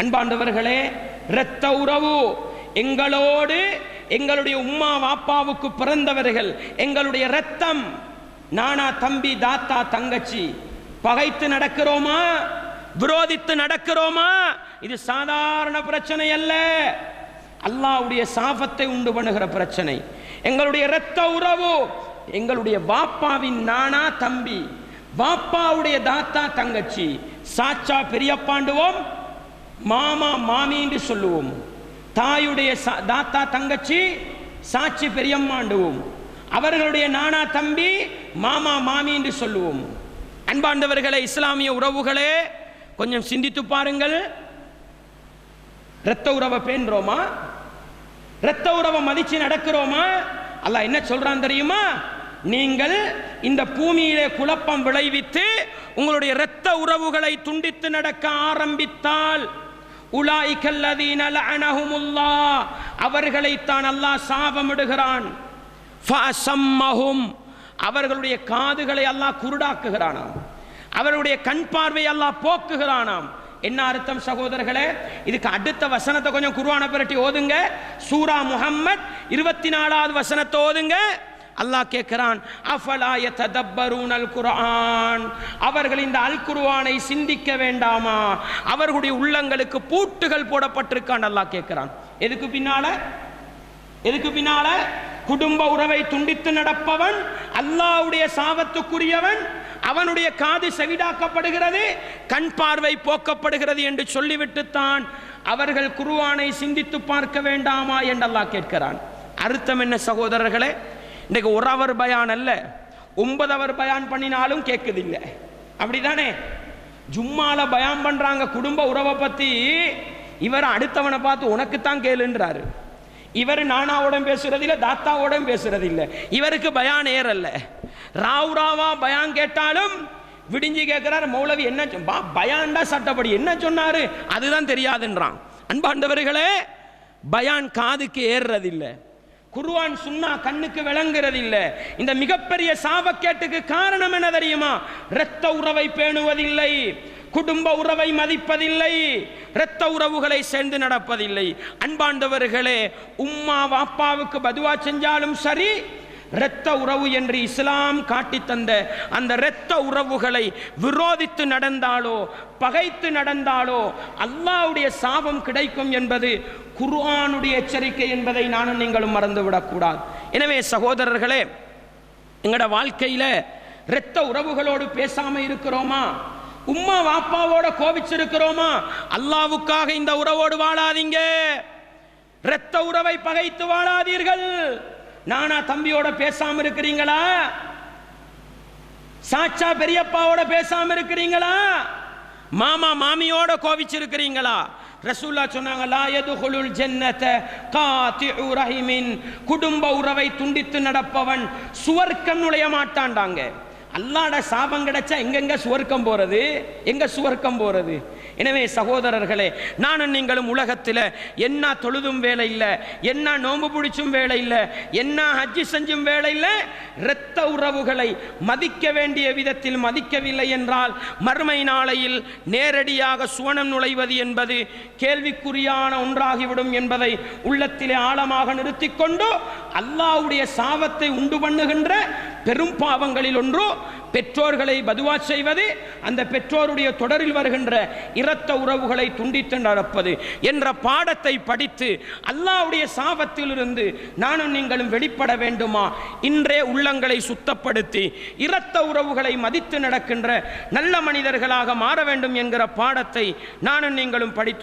அன்பாண்டவர்களே இரத்த உறவு. எங்களோடு எங்களுடைய உம்மா வாப்பாவுக்கு பிறந்தவர்கள் எங்களுடைய ரத்தம் நானா தம்பி தாத்தா தங்கச்சி பகைத்து நடக்கிறோமா? விரோதித்து நடக்கிறோமா? இது சாதாரண பிரச்சனை அல்ல. அல்லாஹ்வுடைய சாபத்தை உண்டு பண்ணுகிற பிரச்சனை. எங்களுடைய இரத்த உறவு எங்களுடைய பாப்பாவின் நானா தம்பி பாப்பாவுடைய தாத்தா தங்கச்சி சாச்சா பெரியப்பாண்டுவோம் மாமா மாமி என்று சொல்லுவோம். தாயுடைய சா- தாத்தா தங்கச்சி சாட்சி பெரியம்மாண்டுவோம். அவர்களுடைய நானா தம்பி மாமா மாமி என்று சொல்லுவோம். அன்பாண்டவர்களே இஸ்லாமிய உறவுகளே கொஞ்சம் சிந்தித்து பாருங்கள். இரத்த உறவை பேணுறோமா? இரத்த உறவை மதித்து நடக்கிறோமா? அல்ல என்ன சொல்றான் தெரியுமா? நீங்கள் இந்த பூமியிலே குழப்பம் விளைவித்து உங்களுடைய இரத்த உறவுகளை துண்டித்து நடக்க ஆரம்பித்தால் அவர்களைத்தான் அல்லாஹ் சாபமிடுகிறான். அவர்களுடைய காதுகளை அல்லாஹ் குருடாக்குகிறானாம். அவருடைய கண் பார்வை அல்லாஹ் போக்குகிறானாம். என்ன அர்த்தம் சகோதரர்களே? இதுக்கு அடுத்த வசனத்தை கொஞ்சம் குருவான பிரட்டி ஓதுங்க. சூரா முஹம்மத் இருபத்தி நாலாவது வசனத்தை ஓதுங்க. அல்லாஹ் கேட்கிறான் அஃபலா அல் குரான் அவர்கள் இந்த அல் குருவானை சிந்திக்க வேண்டாமா? அவர்களுடைய உள்ளங்களுக்கு பூட்டுகள் போடப்பட்டிருக்கான் அல்லாஹ் கேட்கிறான். எதுக்கு பின்னால? எதுக்கு பின்னால? குடும்ப உறவை துண்டித்து நடப்பவன் அல்லாஹ்வுடைய சாபத்துக்குரியவன் அவனுடைய காது செவிடாக்கப்படுகிறது கண் பார்வை போக்கப்படுகிறது என்று சொல்லிவிட்டுத்தான் அவர்கள் குருவானை சிந்தித்து பார்க்க வேண்டாமா என்றெல்லாம் அல்லாஹ் கேட்கிறான். அர்த்தம் என்ன சகோதரர்களே? இன்றைக்கு ஒரு அவர் பயான் அல்ல. ஒன்பது அவர் பயான் பண்ணினாலும் கேட்குதில்லை அப்படிதானே ஜும்மால பயான் பண்ணுறாங்க குடும்ப உறவை பற்றி இவர் அடுத்தவனை பார்த்து உனக்குத்தான் கேளுன்றாரு. இவர் நானாவோட பேசுறதில்ல தாத்தாவோட பேசுறதில்ல. இவருக்கு பயான் ஏறல்ல. ராவ் ராவா பயான் கேட்டாலும் விடிஞ்சு கேட்கிறார் மௌலவி என்ன பயான்டா சட்டப்படி. என்ன சொன்னாரு? அதுதான் தெரியாதுன்றான். அன்பாண்டவர்களே பயான் காதுக்கு ஏறுறதில்லை. குருவான் சுண்ணா கண்ணுக்கு விளங்குறதில்லை. இந்த மிகப்பெரிய சாபக்கேட்டுக்கு காரணம் என்ன தெரியுமா? இரத்த உறவை பேணுவதில்லை. குடும்ப உறவை மதிப்பதில்லை. இரத்த உறவுகளை சேர்ந்து நடப்பதில்லை. அன்பாண்டவர்களே உம்மா வாப்பாவுக்கு பதுவா செஞ்சாலும் சரி இரத்த உறவு என்று இஸ்லாம் காட்டி தந்த அந்த இரத்த உறவுகளை விரோதித்து நடந்தாலோ பகைத்து நடந்தாலோ அல்லாவுடைய சாபம் கிடைக்கும் என்பது குர்ஆனுடைய எச்சரிக்கை என்பதை நானும் நீங்களும் மறந்துவிடக்கூடாது. எனவே சகோதரர்களே எங்களோட வாழ்க்கையில இரத்த உறவுகளோடு பேசாம இருக்கிறோமா? உம்மா வாப்பாவோட கோபிச்சிருக்கிறோமா? அல்லாவுக்காக இந்த உறவோடு வாழாதீங்க. இரத்த உறவை பகைத்து வாழாதீர்கள். நானா தம்பியோட பேசாம இருக்கிறீங்களா? சாச்சா பெரியப்பாவோட பேசாம இருக்கிறீங்களா? மாமா மாமியோட கோவிச்சிருக்கிறீங்களா? ரசூல்லா சொன்னாங்க லா யதுகுலுல் ஜன்னத காத்திஉ ரஹிமின். குடும்ப உறவை துண்டித்து நடப்பவன் சுவர்க்கம் நுழைய மாட்டான்டாங்க. அல்லாட சாபம் கிடைச்சா எங்கெங்க சுவர்க்கம் போறது? எங்க சுவர்க்கம் போறது? எனவே சகோதரர்களே நானும் நீங்களும் உலகத்தில் என்ன தொழுதும் வேலை இல்லை என்ன நோம்பு பிடிச்சும் வேலை இல்லை என்ன ஹஜ்ஜி செஞ்சும் வேலை இல்லை இரத்த உறவுகளை மதிக்க வேண்டிய விதத்தில் மதிக்கவில்லை என்றால் மறுமை நாளையில் நேரடியாக சுவனம் நுழைவது என்பது கேள்விக்குறியான ஒன்றாகிவிடும் என்பதை உள்ளத்திலே ஆழமாக நிறுத்தி கொண்டு அல்லாவுடைய சாபத்தை உண்டு பண்ணுகின்ற பெரும் பாவங்களில் ஒன்று பெற்றோர்களை பதுவா செய்வது அந்த பெற்றோருடைய தொடரில் வருகின்ற இரத்த உறவுகளை துண்டித்து நடப்பது என்ற பாடத்தை படித்து அல்லாஹ்வுடைய சாபத்திலிருந்து நானும் நீங்களும் வெளிப்பட வேண்டுமா? இன்றே உள்ளங்களை சுத்தப்படுத்தி இரத்த உறவுகளை மதித்து நடக்கின்ற நல்ல மனிதர்களாக மாற வேண்டும் என்கிற பாடத்தை நானும் நீங்களும் படித்து